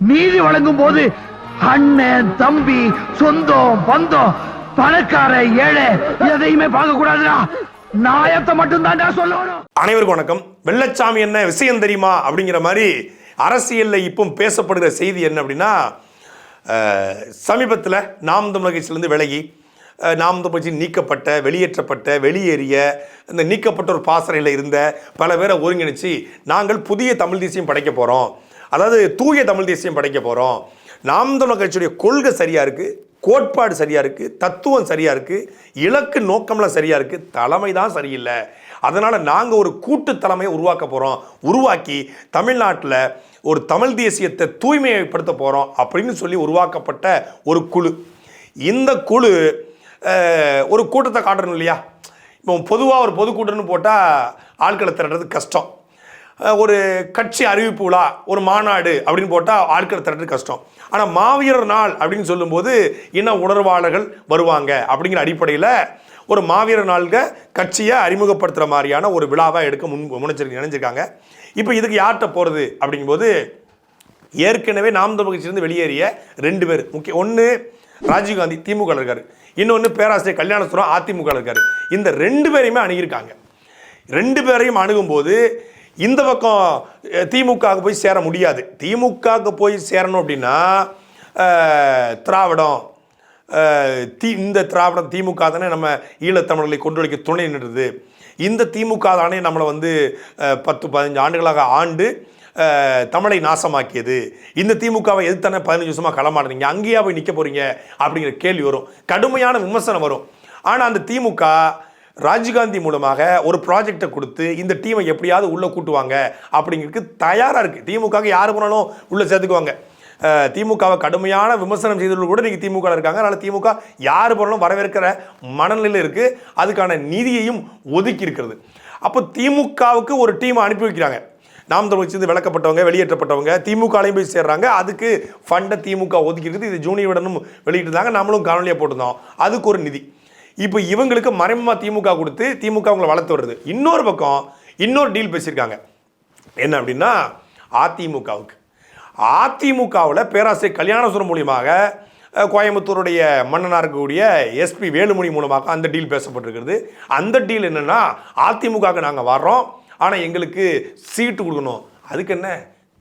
நீதி வழங்கும் போது அண்ணன் தம்பி சொந்தம் பந்தம் பணக்கார ஏழை எதையுமே பார்க்க கூடாதுடா நாயத்தை மட்டும் சொல்லணும். அனைவருக்கும் வணக்கம். வெள்ளச்சாமி என்ன விஷயம் தெரியுமா அப்படிங்கிற மாதிரி அரசியலில் இப்போ பேசப்படுகிற செய்தி என்ன அப்படின்னா சமீபத்தில் நாம் தமிழ் கட்சியிலேருந்து விலகி அஹ், நாம் தமிழ் நீக்கப்பட்ட வெளியேற்றப்பட்ட வெளியேறிய இந்த நீக்கப்பட்ட ஒரு பாசறையில் இருந்த பல பேரை ஒருங்கிணைச்சு நாங்கள் புதிய தமிழ் தேசியம் படைக்க போகிறோம் அதாவது தூய தமிழ் தேசியம் படைக்க போகிறோம் நாம் தமிழ் கட்சியுடைய கொள்கை சரியாக இருக்குது கோட்பாடு சரியாக இருக்குது தத்துவம் சரியாக இருக்குது இலக்கு நோக்கம்லாம் சரியாக இருக்குது தலைமை தான் சரியில்லை. அதனால் நாங்கள் ஒரு கூட்டு தலைமையை உருவாக்க போகிறோம் உருவாக்கி தமிழ்நாட்டில் ஒரு தமிழ் தேசியத்தை தூய்மைப்படுத்த போகிறோம் அப்படின்னு சொல்லி உருவாக்கப்பட்ட ஒரு குழு. இந்த குழு ஒரு கூட்டத்தை காட்டணும் இல்லையா? இப்போ பொதுவாக ஒரு பொதுக்கூட்டம்னு போட்டால் ஆட்களை திரட்டுறது கஷ்டம். ஒரு கட்சி அறிவிப்பு விழா ஒரு மாநாடு அப்படின்னு போட்டால் ஆட்கள் திரட்டுறது கஷ்டம். ஆனால் மாவீரர் நாள் அப்படின்னு சொல்லும்போது இன உணர்வாளர்கள் வருவாங்க அப்படிங்கிற அடிப்படையில் ஒரு மாவீரர் நாள்க கட்சியை அறிமுகப்படுத்துகிற மாதிரியான ஒரு விழாவை எடுக்க முன் முனைச்சிருக்கு நினைஞ்சிருக்காங்க. இப்போ இதுக்கு யார்கிட்ட போகிறது அப்படிங்கும்போது ஏற்கனவே நாம் தமிழ் வெளியேறிய ரெண்டு பேர். முக்கிய ஒன்று ராஜீவ்காந்தி திமுக இருக்கார். இன்னொன்று பேராசிரியர் கல்யாணசுரம் அதிமுக இருக்கார். இந்த ரெண்டு பேரையுமே அணுகியிருக்காங்க. ரெண்டு பேரையும் அணுகும்போது இந்த பக்கம் அஹ், திமுகவுக்கு போய் சேர முடியாது. திமுகவுக்கு போய் சேரணும் அப்படின்னா திராவிடம் தி இந்த திராவிடம் திமுக தானே நம்ம ஈழத்தமிழர்களை கொண்டு துணை நின்றுது. இந்த திமுக தானே நம்மளை வந்து பத்து பதினஞ்சு ஆண்டுகளாக ஆண்டு தமிழை நாசமாக்கியது. இந்த திமுகவை எதிர்த்தானே பதினஞ்சு வருஷமாக களமாடுறீங்க? அங்கேயா போய் நிற்க போகிறீங்க அப்படிங்கிற கேள்வி வரும். கடுமையான விமர்சனம் வரும். ஆனால் அந்த திமுக ராஜீவ்காந்தி மூலமாக ஒரு ப்ராஜெக்டை கொடுத்து இந்த டீமை எப்படியாவது உள்ளே கூட்டுவாங்க அப்படிங்கிறதுக்கு தயாராக இருக்குது திமுக யார் போனாலும் உள்ளே சேர்த்துக்குவாங்க. திமுகவை கடுமையான விமர்சனம் செய்தவர்கள் கூட இன்றைக்கி திமுக இருக்காங்க. அதனால் திமுக யார் போனாலும் வரவேற்கிற மனநிலையில் இருக்குது அதுக்கான நிதியையும் ஒதுக்கி இருக்கிறது. அப்போ திமுகவுக்கு ஒரு டீமை அனுப்பி வைக்கிறாங்க. நாம் தமிழ் சேர்ந்து விளக்கப்பட்டவங்க வெளியேற்றப்பட்டவங்க திமுகலையும் போய் சேர்றாங்க. அதுக்கு ஃபண்டை திமுக ஒதுக்கி இருக்குது. இது விடனும் வெளியிட்டிருந்தாங்க. நம்மளும் காணொலியாக போட்டிருந்தோம். அதுக்கு ஒரு நிதி. இப்போ இவங்களுக்கு மறைமுகமாக திமுக கொடுத்து திமுக அவங்களை வளர்த்து வருது இன்னொரு பக்கம் இன்னொரு டீல் பேசியிருக்காங்க. என்ன அப்படின்னா அதிமுகவுக்கு. அதிமுகவில் பேராசிரியர் கல்யாணசுரம் மூலியமாக கோயம்புத்தூருடைய மன்னனாக இருக்கக்கூடிய எஸ்பி வேலுமணி மூலமாக அந்த டீல் பேசப்பட்டிருக்கிறது. அந்த டீல் என்னென்னா அதிமுகவுக்கு நாங்கள் வர்றோம். ஆனால் எங்களுக்கு சீட்டு கொடுக்கணும். அதுக்கு என்ன?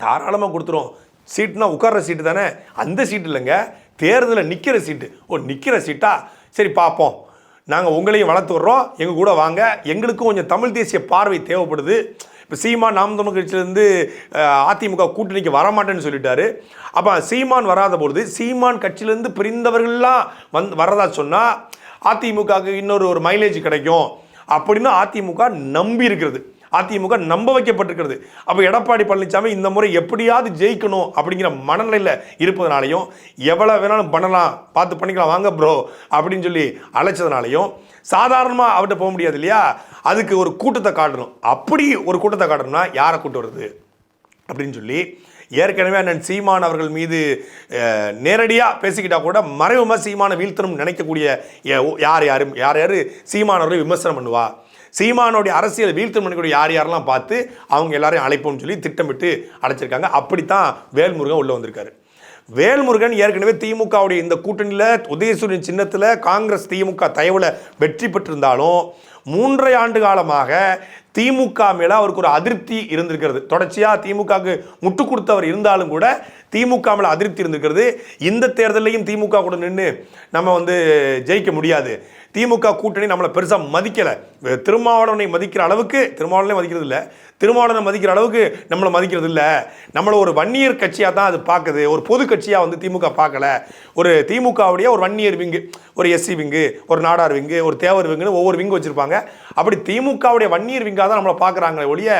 தாராளமாக கொடுத்துரும். சீட்னா உட்கார்ற சீட்டு தானே? அந்த சீட்டு இல்லைங்க. தேர்தலில் நிற்கிற சீட்டு ஓ நிற்கிற சீட்டா சரி பார்ப்போம். நாங்கள் உங்களையும் வளர்த்து வர்றோம் எங்கள் கூட வாங்க. எங்களுக்கும் கொஞ்சம் தமிழ் தேசிய பார்வை தேவைப்படுது. இப்போ சீமான் நாம் தமிழ் கட்சியிலேருந்து அதிமுக கூட்டணிக்கு வரமாட்டேன்னு சொல்லிட்டாரு. அப்போ சீமான் வராத பொழுது சீமான் கட்சியிலேருந்து பிரிந்தவர்கள்லாம் வந் வரதா சொன்னால் அதிமுகவுக்கு இன்னொரு ஒரு மைலேஜ் கிடைக்கும். அப்படின்னு அதிமுக நம்பி இருக்கிறது. அதிமுக நம்ப வைக்கப்பட்டிருக்கிறது. அப்போ எடப்பாடி பழனிசாமி இந்த முறை எப்படியாவது ஜெயிக்கணும் அப்படிங்கிற மனநிலையில் இருப்பதனாலையும் எவ்வளோ வேணாலும் பண்ணலாம் பார்த்து பண்ணிக்கலாம் வாங்க ப்ரோ அப்படின்னு சொல்லி அழைச்சதுனாலையும் சாதாரணமாக அவர்கிட்ட போக முடியாது இல்லையா? அதுக்கு ஒரு கூட்டத்தை காட்டணும். அப்படி ஒரு கூட்டத்தை காட்டணும்னா யாரை கூட்டு வருது அப்படின்னு சொல்லி ஏற்கனவே அண்ணன் சீமான் அவர்கள் மீது நேரடியாக பேசிக்கிட்டால் கூட மறைமுகமாக சீமானை வீழ்த்தணும் நினைக்கக்கூடிய யார் யாரும் யார் யார்? சீமான் அவர்களை விமர்சனம் பண்ணுவா. சீமானுடைய அரசியல் வீழ்த்து பண்ணக்கூடிய யார் யாரெல்லாம் பார்த்து அவங்க எல்லாரையும் அழைப்போம்னு சொல்லி திட்டமிட்டு அடைச்சிருக்காங்க. அப்படித்தான் வேல்முருகன் உள்ளே வந்திருக்காரு. வேல்முருகன் ஏற்கனவே திமுகவுடைய இந்த கூட்டணியில் உதயசூரியன் சின்னத்தில் காங்கிரஸ் திமுக தயவில் வெற்றி பெற்றிருந்தாலும் மூன்றரை ஆண்டு காலமாக திமுக மேலே அவருக்கு ஒரு அதிருப்தி இருந்திருக்கிறது. தொடர்ச்சியாக திமுகவுக்கு முட்டு கொடுத்தவர் இருந்தாலும் கூட திமுக மேலே அதிருப்தி இருந்திருக்கிறது. இந்த தேர்தலையும் திமுக கூட நின்று நம்ம வந்து ஜெயிக்க முடியாது. திமுக கூட்டணி நம்மளை பெருசாக மதிக்கலை. திருமாவளவனை மதிக்கிற அளவுக்கு திருமாவளவனை மதிக்கிறது இல்லை. திருமாவளவனை மதிக்கிற அளவுக்கு நம்மளை மதிக்கிறது இல்லை. நம்மளை ஒரு வன்னியர் கட்சியாக தான் அது பார்க்குது ஒரு பொது கட்சியாக வந்து திமுக பார்க்கல ஒரு திமுகவுடைய ஒரு வன்னியர் விங்கு ஒரு எஸ்சி விங்கு ஒரு நாடார் விங்கு ஒரு தேவர் விங்குன்னு ஒவ்வொரு விங்கு வச்சுருப்பாங்க. அப்படி திமுகவுடைய வன்னியர் விங்காக தான் நம்மளை பார்க்குறாங்களே ஒழிய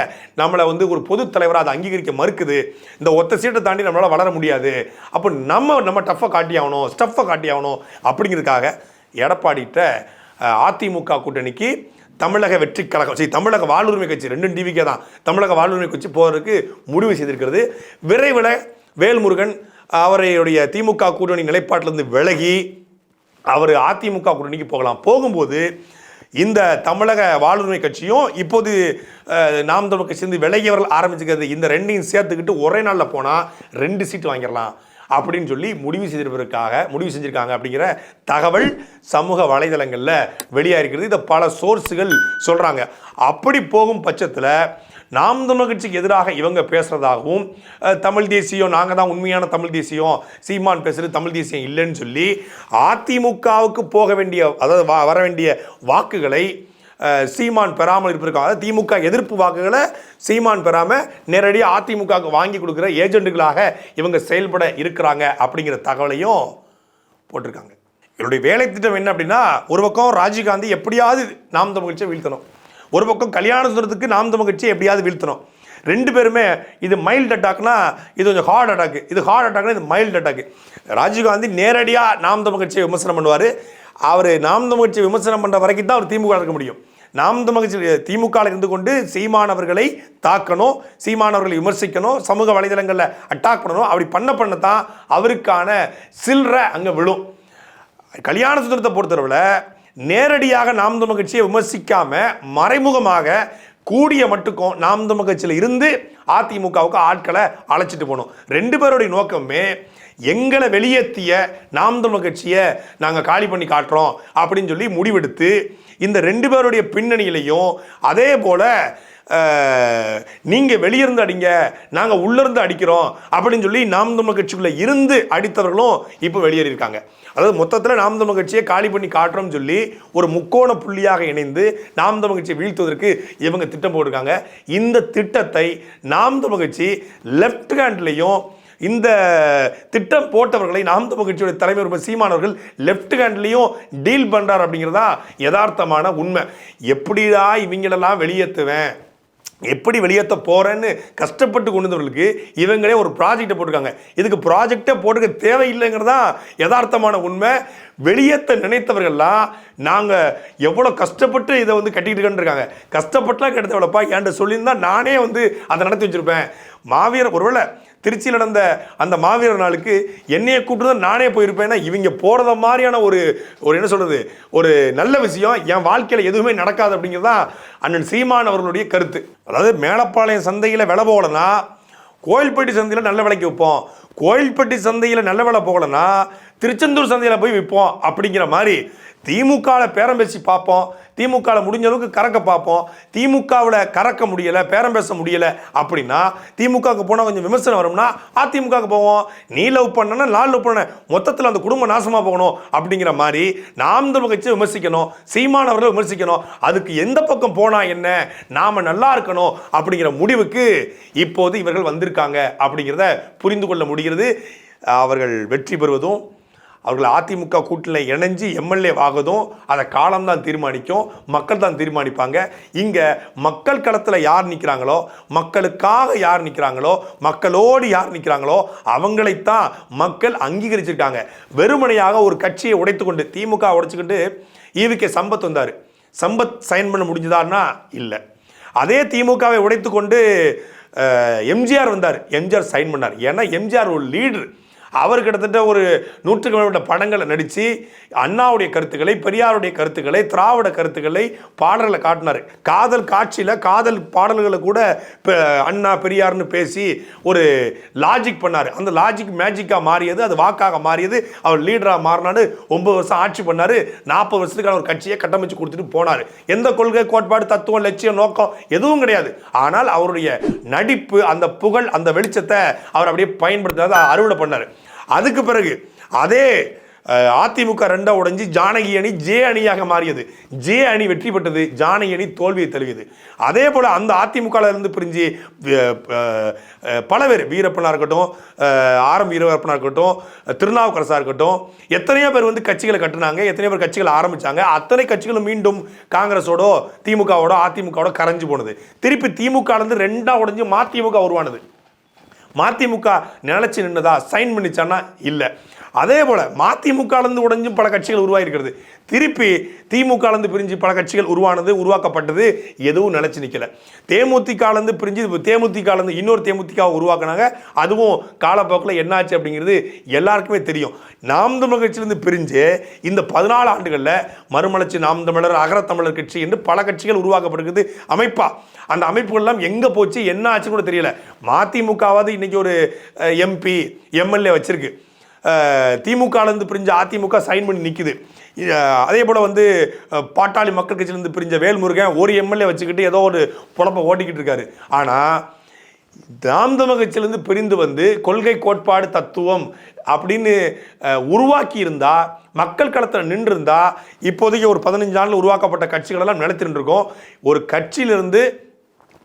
நம்மளை வந்து ஒரு பொது தலைவராக அதை அங்கீகரிக்க மறுக்குது. இந்த ஒத்த சீட்டை தாண்டி நம்மளால் வளர முடியாது. அப்போ நம்ம நம்ம டஃப்பை காட்டி ஆகணும் ஸ்டஃப்பை காட்டி ஆகணும் அப்படிங்கிறதுக்காக எடப்பாடிகிட்ட அதிமுக கூட்டணிக்கு தமிழக வெற்றி கழகம் சரி தமிழக வாழ்வுரிமை கட்சி ரெண்டும் டிவிக்கே தான். தமிழக வாழ்வுரிமை கட்சி போகிறதுக்கு முடிவு செய்திருக்கிறது. விரைவில் வேல்முருகன் அவருடைய திமுக கூட்டணி நிலைப்பாட்டிலிருந்து விலகி அவர் அதிமுக கூட்டணிக்கு போகலாம். போகும்போது இந்த தமிழக வாழ்வுரிமை கட்சியும் இப்போது நாம் தமிழ் கட்சி விலகியவர்கள் ஆரம்பிச்சுக்கிறது. இந்த ரெண்டையும் சேர்த்துக்கிட்டு ஒரே நாளில் போனால் ரெண்டு சீட்டு வாங்கிடலாம் அப்படின்னு சொல்லி முடிவு செய்திருப்பதற்காக முடிவு செஞ்சுருக்காங்க அப்படிங்கிற தகவல் சமூக வலைதளங்களில் வெளியாக இருக்கிறது இதை பல சோர்ஸுகள் சொல்கிறாங்க அப்படி போகும் பட்சத்தில் நாம் தமிழ் கட்சிக்கு எதிராக இவங்க பேசுகிறதாகவும் தமிழ் தேசியம் நாங்கள் தான் உண்மையான தமிழ் தேசியம் சீமான் பேசுகிறது தமிழ் தேசியம் இல்லைன்னு சொல்லி அதிமுகவுக்கு போக வேண்டிய அதாவது வர வேண்டிய வாக்குகளை சீமான் பெறாமல் இருப்பதற்காக அதாவது திமுக எதிர்ப்பு வாக்குகளை சீமான் பெறாமல் நேரடியாக அதிமுகவுக்கு வாங்கி கொடுக்குற ஏஜெண்டுகளாக இவங்க செயல்பட இருக்கிறாங்க அப்படிங்கிற தகவலையும் போட்டிருக்காங்க. என்னுடைய வேலை திட்டம் என்ன அப்படின்னா ஒரு பக்கம் ராஜீவ்காந்தி எப்படியாவது நாம் தமிழ்ச்சியை வீழ்த்தணும். ஒரு பக்கம் கல்யாண சுந்தரத்துக்கு நாம் தமிழ் கட்சியை எப்படியாவது வீழ்த்தணும். ரெண்டு பேருமே இது மைல்டு அட்டாக்னா இது கொஞ்சம் ஹார்ட் அட்டாக் இது ஹார்ட் அட்டாக்னா இது மைல்டு அட்டாக் ராஜீவ்காந்தி நேரடியாக நாம் தமிழ் கட்சியை விமர்சனம் பண்ணுவார். அவர் நாம் தமிழ் கட்சியை விமர்சனம் பண்ணுற வரைக்கும் தான் அவர் திமுக இருக்க முடியும். நாம் தமிழ்ச்சி திமுக இருந்து கொண்டு சீமானவர்களை தாக்கணும் சீமானவர்களை விமர்சிக்கணும் சமூக வலைதளங்களில் அட்டாக் பண்ணணும். அப்படி பண்ண பண்ண தான் அவருக்கான சில்லறை அங்கே விழும். கல்யாண சுந்தரத்தை பொறுத்தளவில் நேரடியாக நாம் தமிழ் கட்சியை விமர்சிக்காம மறைமுகமாக கூடிய மட்டுக்கும் நாம் தமிழ் கட்சியில் இருந்து அதிமுகவுக்கு ஆட்களை அழைச்சிட்டு போகணும். ரெண்டு பேருடைய நோக்கமே எங்களை வெளியேற்றிய நாம் தமிழ் கட்சியை நாங்கள் காலி பண்ணி காட்டுறோம் அப்படின்னு சொல்லி முடிவெடுத்து இந்த ரெண்டு பேருடைய பின்னணியிலையும் அதே போல் நீங்கள் வெளியிருந்து அடிங்க நாங்கள் உள்ளிருந்து அடிக்கிறோம் அப்படின்னு சொல்லி நாம் தமிழ் கட்சிக்குள்ளே இருந்து அடித்தவர்களும் இப்போ வெளியேறியிருக்காங்க அதாவது மொத்தத்தில் நாம் தமிழ் கட்சியை காலி பண்ணி காட்டுறோம்னு சொல்லி ஒரு முக்கோண புள்ளியாக இணைந்து நாம் தமிழ் கட்சியை வீழ்த்துவதற்கு இவங்க திட்டம் போட்டிருக்காங்க. இந்த திட்டத்தை நாம் தமிழ் கட்சி லெஃப்ட் ஹேண்ட்லேயும் இந்த திட்டம் போட்டவர்களை நாம் தமிழ் கட்சியோட தலைவர் ரொம்ப சீமானவர்கள் லெஃப்ட் ஹேண்ட்லேயும் டீல் பண்ணுறார் அப்படிங்கிறதா யதார்த்தமான உண்மை. எப்படிடா இவங்களெல்லாம் வெளியேற்றுவேன் எப்படி வெளியேற்ற போகிறேன்னு கஷ்டப்பட்டு கொண்டு வந்தவர்களுக்கு இவங்களே ஒரு ப்ராஜெக்டை போட்டிருக்காங்க. இதுக்கு ப்ராஜெக்டே போட்டுக்க தேவையில்லைங்கிறதா யதார்த்தமான உண்மை. வெளியேற்ற நினைத்தவர்கள்லாம் நாங்கள் எவ்வளோ கஷ்டப்பட்டு இதை வந்து கட்டிக்கிட்டு இருக்காங்க. கஷ்டப்பட்டுலாம் கெடுத்த என்கிட்ட சொல்லியிருந்தா நானே வந்து அதை நடத்தி வச்சுருப்பேன். மாவீரர் ஒருவேளை திருச்சியில் நடந்த அந்த மாவீரர் நாளுக்கு என்னையை கூப்பிட்டு நானே போயிருப்பேன்னா இவங்க போகிறத மாதிரியான ஒரு ஒரு என்ன சொல்கிறது ஒரு நல்ல விஷயம் என் வாழ்க்கையில் எதுவுமே நடக்காது அப்படிங்கிறது தான் அண்ணன் சீமான் அவர்களுடைய கருத்து. அதாவது மேலப்பாளையம் சந்தையில் விலை போகலன்னா கோயில்பட்டி சந்தையில் நல்ல விலைக்கு விற்போம். கோயில்பட்டி சந்தையில் நல்ல விலை போகலன்னா திருச்செந்தூர் சந்தையில் போய் விற்போம் அப்படிங்கிற மாதிரி திமுகவில் பேரம் பேசி பார்ப்போம். திமுகவில் முடிஞ்ச அளவுக்கு கறக்க பார்ப்போம். திமுகவில் கறக்க முடியலை பேரம் பேச முடியலை அப்படின்னா திமுகவுக்கு போனால் கொஞ்சம் விமர்சனம் வரும்னா அதிமுகவுக்கு போவோம். நீ லவ் பண்ணனா நான் லவ் பண்ண மொத்தத்தில் அந்த குடும்பம் நாசமாக போகணும் அப்படிங்கிற மாதிரி நாம் தமிழ் கட்சியை விமர்சிக்கணும் சீமானவர்களை விமர்சிக்கணும். அதுக்கு எந்த பக்கம் போனால் என்ன நாம் நல்லா இருக்கணும் அப்படிங்கிற முடிவுக்கு இப்போது இவர்கள் வந்திருக்காங்க அப்படிங்கிறத புரிந்து கொள்ள முடிகிறது. அவர்கள் வெற்றி பெறுவதும் அவர்கள் அதிமுக கூட்டில் இணைஞ்சு எம்எல்ஏ ஆகுதும் அதை காலம்தான் தீர்மானிக்கும் மக்கள் தான் தீர்மானிப்பாங்க. இங்கே மக்கள் களத்தில் யார் நிற்கிறாங்களோ மக்களுக்காக யார் நிற்கிறாங்களோ மக்களோடு யார் நிற்கிறாங்களோ அவங்களைத்தான் மக்கள் அங்கீகரிச்சிருக்காங்க. வெறுமனையாக ஒரு கட்சியை உடைத்துக்கொண்டு திமுக உடைச்சிக்கிட்டு ஈவிகே சம்பத் வந்தார். சம்பத் சைன் பண்ண முடிஞ்சுதான்னா? இல்லை. அதே திமுகவை உடைத்துக்கொண்டு கொண்டு எம்ஜிஆர் வந்தார். எம்ஜிஆர் சைன் பண்ணார். ஏன்னா எம்ஜிஆர் ஒரு லீடர். அவர் கிட்டத்தட்ட ஒரு நூற்றுக்கு மேற்பட்ட படங்களை நடித்து அண்ணாவுடைய கருத்துக்களை பெரியாருடைய கருத்துக்களை திராவிட கருத்துக்களை பாடல்களை காட்டினார். காதல் காட்சியில் காதல் பாடல்களை கூட இப்போ அண்ணா பெரியார்னு பேசி ஒரு லாஜிக் பண்ணார். அந்த லாஜிக் மேஜிக்காக மாறியது அது வாக்காக மாறியது. அவர் லீடராக மாறினாரு. ஒன்பது வருஷம் ஆட்சி பண்ணார். நாற்பது வருஷத்துக்கான ஒரு கட்சியை கட்டமைச்சு கொடுத்துட்டு போனார். எந்த கொள்கை கோட்பாடு தத்துவம் லட்சியம் நோக்கம் எதுவும் கிடையாது. ஆனால் அவருடைய நடிப்பு அந்த புகழ் அந்த வெளிச்சத்தை அவர் அப்படியே பயன்படுத்தாத அறுவடை பண்ணார். அதுக்கு பிறகு அதே அதிமுக ரெண்டா உடைஞ்சு ஜானகி அணி ஜே அணியாக மாறியது. ஜே அணி வெற்றி பெற்றது ஜானகி அணி தோல்வியை தழுவியது. அதே போல் அந்த அதிமுகலேருந்து இருந்து பிரிஞ்சு பல பேர் வீரப்பனாக இருக்கட்டும் ஆரம் வீரப்பனாக இருக்கட்டும் திருநாவுக்கரசாக இருக்கட்டும் எத்தனையோ பேர் வந்து கட்சிகளை கட்டினாங்க எத்தனையோ பேர் கட்சிகளை ஆரம்பித்தாங்க அத்தனை கட்சிகளும் மீண்டும் காங்கிரஸோடோ திமுகவோட அதிமுகவோட கரைஞ்சு போனது. திருப்பி திமுகலேருந்து ரெண்டாக உடஞ்சி உடைஞ்சு மதிமுக உருவானது. மதிமுக நிலைச்சு நின்னதா சைன் பண்ணிச்சான்னா இல்லை. அதே போல் மதிமுகலேருந்து உடைஞ்சும் பல கட்சிகள் உருவாகிருக்கிறது திருப்பி திமுகலேருந்து பிரிஞ்சு பல கட்சிகள் உருவானது உருவாக்கப்பட்டது எதுவும் நிலைச்சு நிற்கல தேமுதிகலேருந்து பிரிஞ்சு இப்போ தேமுதிகலேருந்து இன்னொரு தேமுதிகாவை உருவாக்குனாங்க. அதுவும் காலப்போக்கில் என்னாச்சு அப்படிங்கிறது எல்லாருக்குமே தெரியும். நாம் தமிழர் கட்சியிலேருந்து பிரிஞ்சு இந்த பதினாலு ஆண்டுகளில் மறுமலர்ச்சி நாம் தமிழர் அகரத்தமிழர் கட்சி என்று பல கட்சிகள் உருவாக்கப்படுகிறது. அமைப்பா? அந்த அமைப்புகள்லாம் எங்கே போச்சு? என்ன ஆச்சுன்னு கூட தெரியல. மதிமுகவாவது இன்றைக்கி ஒரு எம்பி எம்எல்ஏ வச்சுருக்கு. திமுகலேருந்து பிரிஞ்ச அதிமுக சைன் பண்ணி நிற்குது அதே போல் வந்து பாட்டாளி மக்கள் கட்சியிலேருந்து பிரிஞ்ச வேல்முருகன் ஒரு எம்எல்ஏ வச்சுக்கிட்டு ஏதோ ஒரு பொழப்ப ஓட்டிக்கிட்டு இருக்காரு. ஆனால் நாம் தமிழ் கட்சியிலேருந்து பிரிந்து வந்து கொள்கை கோட்பாடு தத்துவம் அப்படின்னு உருவாக்கி இருந்தால் மக்கள் களத்தில் நின்று இப்போதைக்கு ஒரு பதினஞ்சு நாளில் உருவாக்கப்பட்ட கட்சிகளெல்லாம் நிலைத்து ஒரு கட்சியிலிருந்து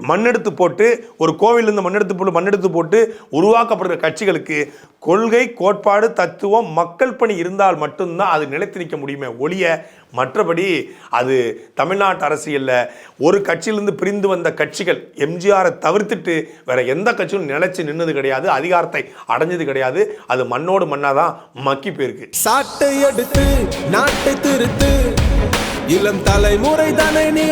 மண்ணெடுத்து போட்டு ஒரு கோவிலிருந்து மண்ணெடுத்து போட்டு மண்ணெடுத்து போட்டு உருவாக்கப்படுகிற கட்சிகளுக்கு கொள்கை கோட்பாடு தத்துவம் மக்கள் பணி இருந்தால் மட்டும்தான் அது நிலைத்து நிற்க முடியுமே ஒழிய மற்றபடி அது தமிழ்நாட்டு அரசியலில். ஒரு கட்சியிலிருந்து பிரிந்து வந்த கட்சிகள் எம்ஜிஆரை தவிர்த்துட்டு வேற எந்த கட்சியும் நிலைச்சு நின்னது கிடையாது அதிகாரத்தை அடைஞ்சது கிடையாது. அது மண்ணோடு மண்ணாக தான் மக்கி போயிருக்கு. சாட்டை எடுத்து நாட்டை திருத்து இளம் தலைமுறை தானே நீ